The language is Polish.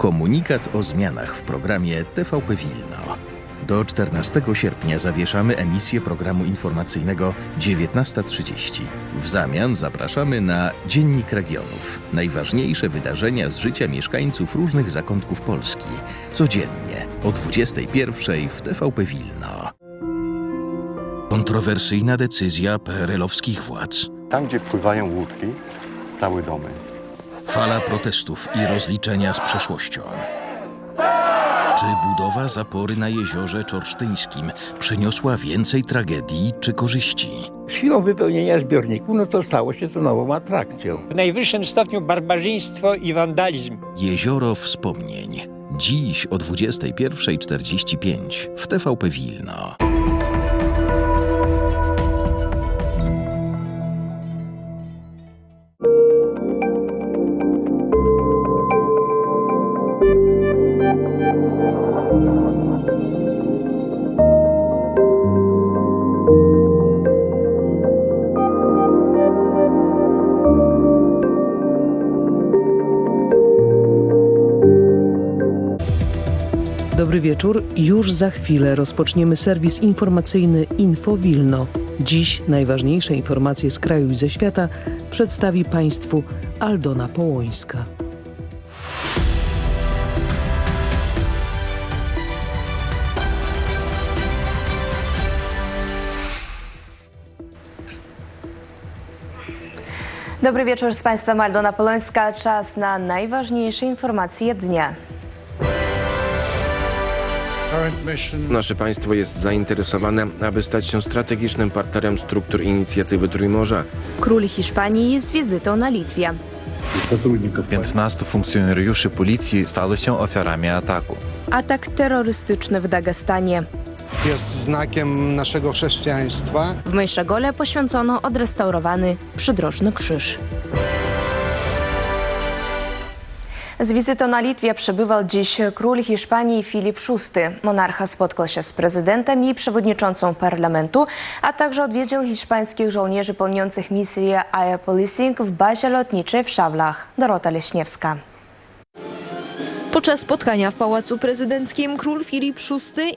Komunikat o zmianach w programie TVP Wilno. Do 14 sierpnia zawieszamy emisję programu informacyjnego 19.30. W zamian zapraszamy na Dziennik Regionów. Najważniejsze wydarzenia z życia mieszkańców różnych zakątków Polski. Codziennie o 21.00 w TVP Wilno. Kontrowersyjna decyzja PRL-owskich władz. Tam, gdzie pływają łódki, stały domy. Fala protestów i rozliczenia z przeszłością. Czy budowa zapory na jeziorze Czorsztyńskim przyniosła więcej tragedii czy korzyści? Chwilą wypełnienia zbiorniku, no to stało się to nową atrakcją. w najwyższym stopniu barbarzyństwo i wandalizm. Jezioro Wspomnień. Dziś o 21.45 w TVP Wilno. Dobry wieczór. Już za chwilę rozpoczniemy serwis informacyjny Info Wilno. Dziś najważniejsze informacje z kraju i ze świata przedstawi Państwu Aldona Połońska. Dobry wieczór z Państwem Aldona Polońska. Czas na najważniejsze informacje dnia. Nasze państwo jest zainteresowane, aby stać się strategicznym partnerem struktur inicjatywy Trójmorza. Król Hiszpanii jest wizytą na Litwie. 15 funkcjonariuszy policji stało się ofiarami ataku. Atak terrorystyczny w Dagestanie. Jest znakiem naszego chrześcijaństwa. W Mejszagole poświęcono odrestaurowany przydrożny krzyż. Z wizytą na Litwie przybywał dziś król Hiszpanii Filip VI. Monarcha spotkał się z prezydentem i przewodniczącą parlamentu, a także odwiedził hiszpańskich żołnierzy pełniących misję Air Policing w bazie lotniczej w Szawlach. Dorota Leśniewska. Podczas spotkania w Pałacu Prezydenckim król Filip VI